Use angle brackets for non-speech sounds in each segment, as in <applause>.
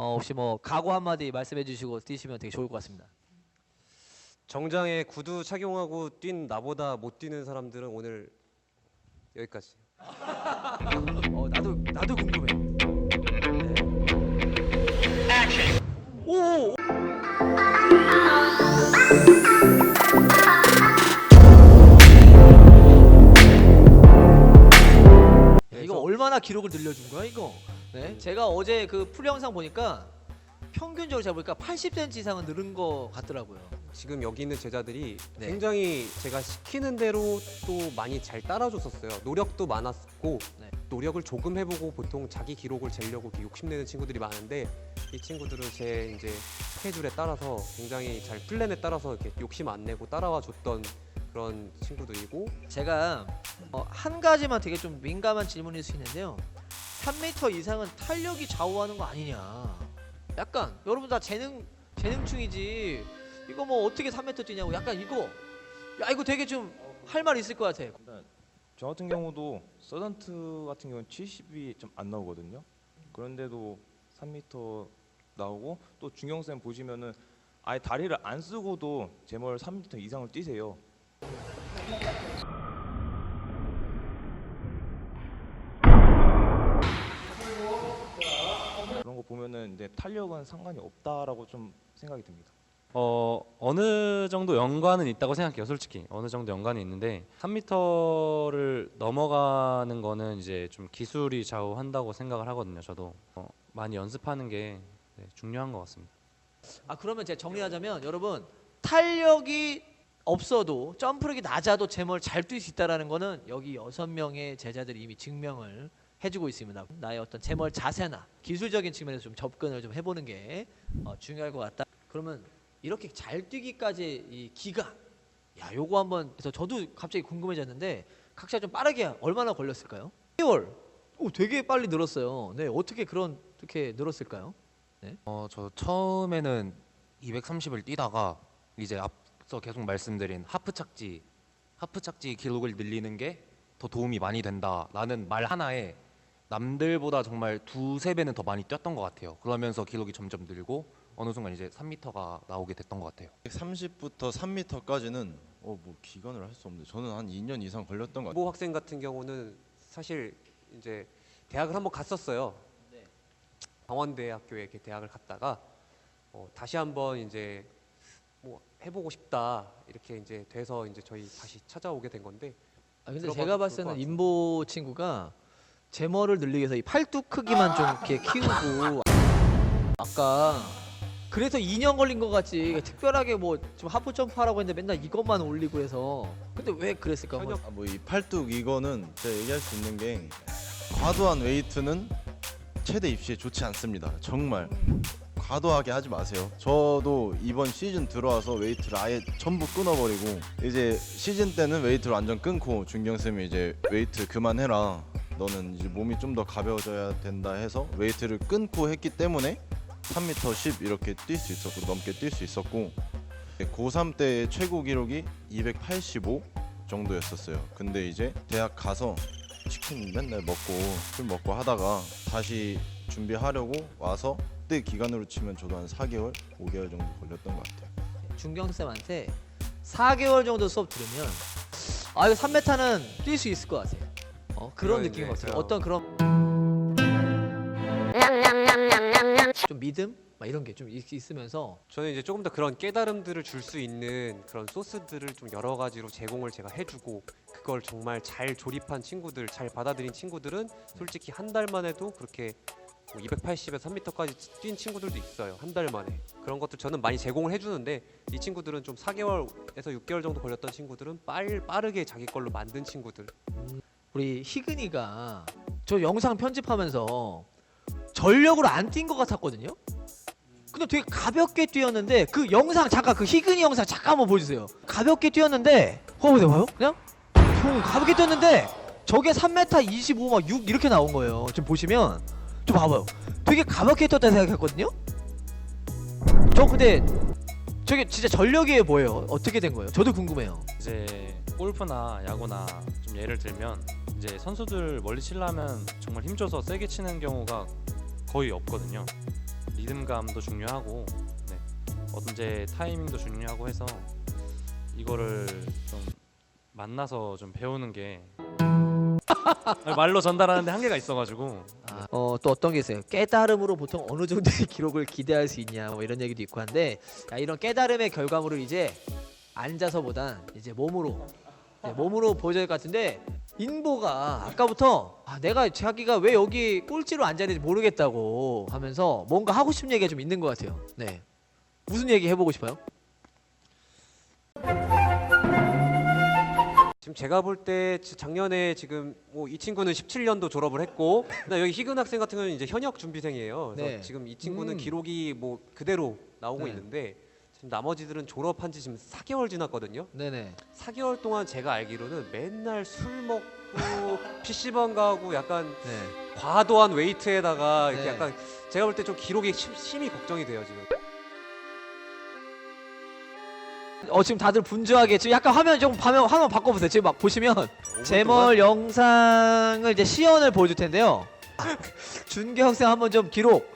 어, 혹시 뭐 각오 한마디 말씀해 주시고 뛰시면 되게 좋을 것 같습니다. 정장에 구두 착용하고 뛴 나보다 못 뛰는 사람들은 오늘 여기까지. <laughs> 어, 나도 나도 궁금해. 네. 오! 야, 이거 얼마나 기록을 늘려준 거야 이거? 네, 제가 어제 그 풀 영상 보니까 평균적으로 제가 보니까 80cm 이상은 늘은 거 같더라고요. 지금 여기 있는 제자들이 네. 굉장히 제가 시키는 대로 또 많이 잘 따라줬었어요. 노력도 많았고 네. 노력을 조금 해보고 보통 자기 기록을 재려고 이렇게 욕심내는 친구들이 많은데 이 친구들은 제 이제 스케줄에 따라서 굉장히 잘 플랜에 따라서 이렇게 욕심 안 내고 따라와 줬던 그런 친구들이고 제가 어, 한 가지만 되게 좀 민감한 질문일 수 있는데요. 3m 이상은 탄력이 좌우하는 거 아니냐? 약간 여러분 다 재능 재능충이지. 이거 뭐 어떻게 3m 뛰냐고. 약간 이거 야 이거 되게 좀 할 말 있을 것 같아. 일단 저 같은 경우도 서던트 같은 경우는 70이 좀 안 나오거든요. 그런데도 3m 나오고 또 중경 쌤 보시면은 아예 다리를 안 쓰고도 제멀 3m 이상을 뛰세요. 그런 거 보면은 이제 탄력은 상관이 없다라고 좀 생각이 듭니다. 어 어느 정도 연관은 있다고 생각해요 솔직히. 어느 정도 연관이 있는데 3m를 넘어가는 거는 이제 좀 기술이 좌우한다고 생각을 하거든요 저도. 어, 많이 연습하는 게 네, 중요한 것 같습니다. 아 그러면 제가 정리하자면 여러분 탄력이 없어도 점프력이 낮아도 제멀 잘 뛸 수 있다라는 거는 여기 여섯 명의 제자들이 이미 증명을 해주고 있습니다. 나의 어떤 제멀 자세나 기술적인 측면에서 좀 접근을 좀 해보는 게 어, 중요할 것 같다. 그러면 이렇게 잘 뛰기까지 이 기간, 야 요거 한번 그래서 저도 갑자기 궁금해졌는데 각자 좀 빠르게 얼마나 걸렸을까요? 10개월. 오 되게 빨리 늘었어요. 네 어떻게 그런 어떻게 늘었을까요? 어, 저 처음에는 230을 뛰다가 이제 앞서 계속 말씀드린 하프 착지, 하프 착지 기록을 늘리는 게 더 도움이 많이 된다라는 말 하나에 남들보다 정말 두세 배는 더 많이 뛰었던 것 같아요. 그러면서 기록이 점점 늘고 어느 순간 이제 3m가 나오게 됐던 것 같아요. 30부터 3m까지는 어 뭐 기간을 할 수 없는데 저는 한 2년 이상 걸렸던 것 같아요. 모 학생 같은 경우는 사실 이제 대학을 한번 갔었어요. 네. 강원대학교에 이렇게 대학을 갔다가 어, 다시 한번 이제 뭐 해보고 싶다 이렇게 이제 돼서 이제 저희 다시 찾아오게 된 건데 아 근데 제가 봤을 때는 임보 친구가 제머를 늘리기 위해서 이 팔뚝 크기만 좀 이렇게 키우고 아까 그래서 2년 걸린 것 같지 특별하게 뭐 좀 하프 점프 하라고 했는데 맨날 이것만 올리고 해서 근데 왜 그랬을까? 뭐 현역 아, 뭐 이 팔뚝 이거는 제가 얘기할 수 있는 게 과도한 웨이트는 최대 입시에 좋지 않습니다. 정말 과도하게 하지 마세요. 저도 이번 시즌 들어와서 웨이트를 아예 전부 끊어버리고 이제 시즌 때는 웨이트를 완전 끊고 준경 쌤이 이제 웨이트 그만해라. 너는 이제 몸이 좀 더 가벼워져야 된다 해서 웨이트를 끊고 했기 때문에 3m 10 이렇게 뛸 수 있었고 넘게 뛸 수 있었고 고3 때 최고 기록이 285 정도였었어요. 근데 이제 대학 가서 치킨 맨날 먹고 술 먹고 하다가 다시 준비하려고 와서 그때 기간으로 치면 저도 한 4개월, 5개월 정도 걸렸던 것 같아요. 준경 쌤한테 4개월 정도 수업 들으면 아 이거 3m는 뛸 수 있을 것 같아요. 어, 그런 느낌인 것 같아요. 어떤 그런 좀 믿음 막 이런 게 좀 있으면서 저는 이제 조금 더 그런 깨달음들을 줄 수 있는 그런 소스들을 좀 여러 가지로 제공을 제가 해주고 그걸 정말 잘 조립한 친구들, 잘 받아들인 친구들은 솔직히 한 달만 해도 그렇게 뭐 280에서 3m까지 뛴 친구들도 있어요. 한 달 만에 그런 것들 저는 많이 제공을 해주는데 이 친구들은 좀 4개월에서 6개월 정도 걸렸던 친구들은 빨 빠르게 자기 걸로 만든 친구들. 우리 희근이가 저 영상 편집하면서 전력으로 안 뛴 것 같았거든요. 근데 되게 가볍게 뛰었는데 그 영상 잠깐 그 희근이 영상 잠깐 한번 보여주세요. 가볍게 뛰었는데 어, 네 봐요? 그냥 형 가볍게 뛰었는데 저게 3m 25막 6 이렇게 나온 거예요. 지금 보시면 좀 봐봐요. 되게 가볍게 뛰었다 생각했거든요. 저 근데 저게 진짜 전력이에요 뭐예요? 어떻게 된 거예요? 저도 궁금해요. 이제 골프나 야구나 좀 예를 들면 이제 선수들 멀리 치려면 정말 힘줘서 세게 치는 경우가 거의 없거든요 리듬감도 중요하고 네. 언제 타이밍도 중요하고 해서 이거를 좀 만나서 좀 배우는 게 <laughs> 말로 전달하는데 한계가 있어가지고 어, 또 어떤 게 있어요? 깨달음으로 보통 어느 정도의 <laughs> 기록을 기대할 수 있냐 뭐 이런 얘기도 있고 한데 야, 이런 깨달음의 결과물을 이제 앉아서보단 이제 몸으로 이제 몸으로 보여줘야 될 것 같은데 인보가 아까부터 아, 내가 자기가 왜 여기 꼴찌로 앉아 있는지 모르겠다고 하면서 뭔가 하고 싶은 얘기가 좀 있는 것 같아요. 네. 무슨 얘기 해보고 싶어요? 지금 제가 볼 때 작년에 지금 뭐 이 친구는 17년도 졸업을 했고 그다음에 여기 희근 학생 같은 경우는 이제 현역 준비생이에요. 그래서 네. 지금 이 친구는 음. 기록이 뭐 그대로 나오고 네. 있는데 지금 나머지들은 졸업한 지 지금 4개월 지났거든요. 네네. 4개월 동안 제가 알기로는 맨날 술 먹고 <laughs> PC방 가고 약간 네. 과도한 웨이트에다가 이렇게 네. 약간 제가 볼 때 좀 기록이 심, 심히 걱정이 돼요 지금. 어 지금 다들 분주하게 지금 약간 화면 좀 화면 화면 바꿔보세요. 지금 막 보시면 제멀 영상을 이제 시연을 보여줄 텐데요. <laughs> 준규 학생 한번 좀 기록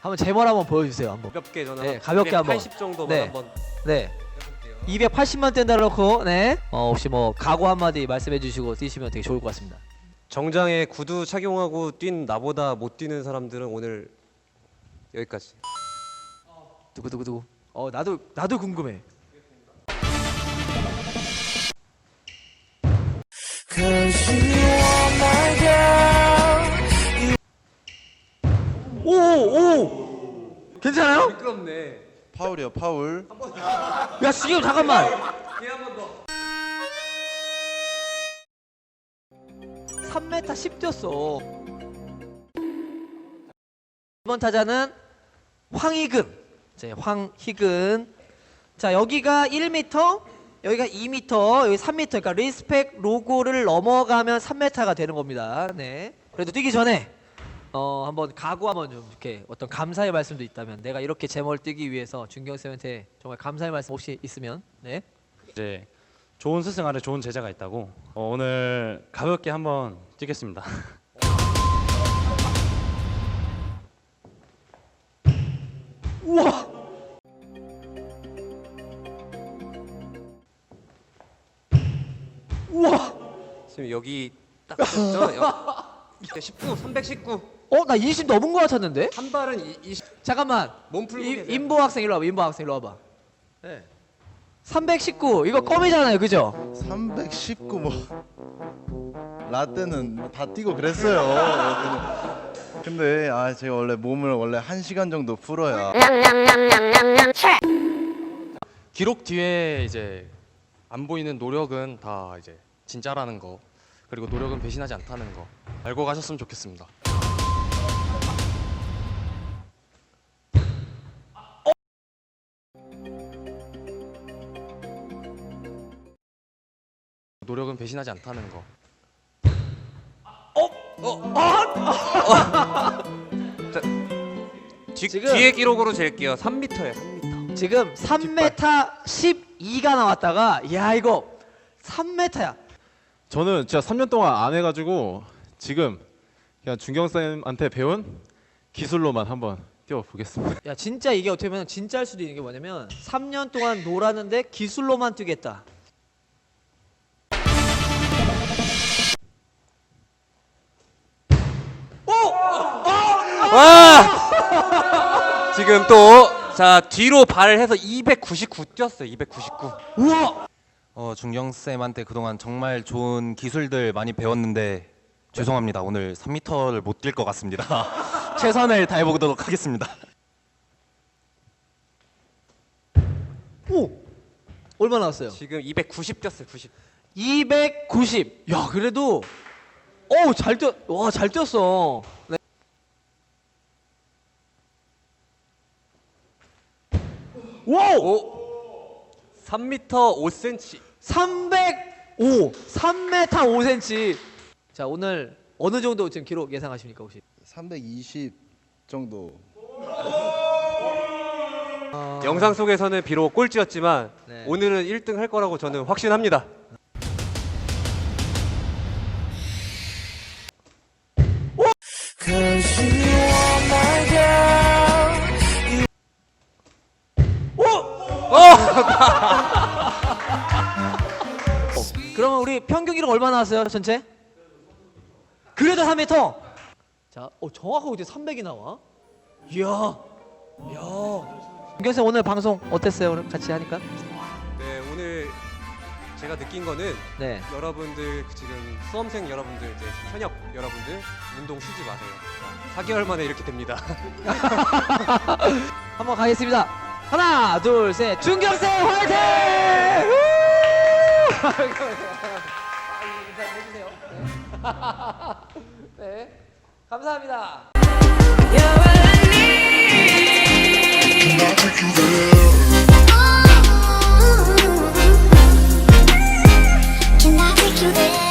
한번 제멀 한번 보여주세요. 한번. 가볍게 저는 네, 가볍게 한번. 80 정도만 네. 한번 네. 해볼게요. 280만 뗀다 놓고 네. 어, 혹시 뭐 각오 한마디 말씀해 주시고 뛰시면 되게 좋을 것 같습니다. 정장에 구두 착용하고 뛴 나보다 못 뛰는 사람들은 오늘 여기까지. 두구 두구 두구. 어 나도 나도 궁금해. 오 오. 괜찮아요? 미끄럽네. 파울이요 파울. 야 지금 잠깐만. 뒤한번 더. 3m 10 뛰었어. 이번 타자는 황희근. 이제 황희근. 자 여기가 1m, 여기가 2m, 여기 3m. 그러니까 리스펙 로고를 넘어가면 3m가 되는 겁니다. 네. 그래도 뛰기 전에 어 한번 각오 한번 좀 이렇게 어떤 감사의 말씀도 있다면 내가 이렇게 제멀 뛰기 위해서 준경 쌤한테 정말 감사의 말씀 혹시 있으면 네. 이제 좋은 스승 아래 좋은 제자가 있다고 어, 오늘 가볍게 한번 뛰겠습니다. <laughs> 우와. 우와. 지금 여기 딱 됐죠? 여- <laughs> 19, 319. 어, 나 20 넘은 거 같았는데? 한 발은 이, 20. 잠깐만. 몸 풀고 이, 계세요. 인보 학생 일로 와봐. 인보 학생 일로 와봐. 네. 319. 이거 껌이잖아요. 그죠? 319뭐 라떼는 다 뛰고 그랬어요. <laughs> 근데 아 제가 원래 몸을 원래 한 시간 정도 풀어야 기록 뒤에 이제 안 보이는 노력은 다 이제 진짜라는 거 그리고 노력은 배신하지 않다는 거 알고 가셨으면 좋겠습니다. 배신하지 않다는 거. 뒤, 지금- 뒤에 기록으로 잴게요. 3m예요, 3m. 지금 3m 12가 나왔다가 야, 이거 3m야. 저는 진짜 3년 동안 안 해가지고 지금 그냥 준경 쌤한테 배운 기술로만 한번 뛰어보겠습니다. 야, 진짜 이게 어떻게 보면 진짜일 수도 있는 게 뭐냐면 3년 동안 놀았는데 기술로만 뛰겠다. 와! <laughs> 지금 또 자, 뒤로 발을 해서 299 뛰었어요. 299. 우와! 어, 중경 쌤한테 그동안 정말 좋은 기술들 많이 배웠는데 죄송합니다. 오늘 3m를 못 뛸 것 같습니다. <laughs> 최선을 다해 보도록 하겠습니다. 오! 얼마 나왔어요? 지금 290 뛰었어요. 90. 290. 야, 그래도 어, 잘 뛰어. 와, 잘 뛰었어. 네. 오! 3m 5cm. 305. 3m 5cm. 자, 오늘 어느 정도 지금 기록 예상하십니까, 혹시? 320 정도. 영상 속에서는 비록 꼴찌였지만 네. 오늘은 1등 할 거라고 저는 확신합니다. 기록 얼마 나왔어요 전체? 그래도 3m. 자, 어, 정확하게 이제 300이 나와. 이야, 이야. 김경생 오늘 방송 어땠어요? 오늘 같이 하니까? 네 오늘 제가 느낀 거는 네. 여러분들 그 지금 수험생 여러분들 이제 현역 여러분들 운동 쉬지 마세요. 4개월 만에 이렇게 됩니다. <laughs> 한번 가겠습니다. 하나, 둘, 셋. 중경생 화이팅! 우! <laughs> 네. 네. 감사합니다. There?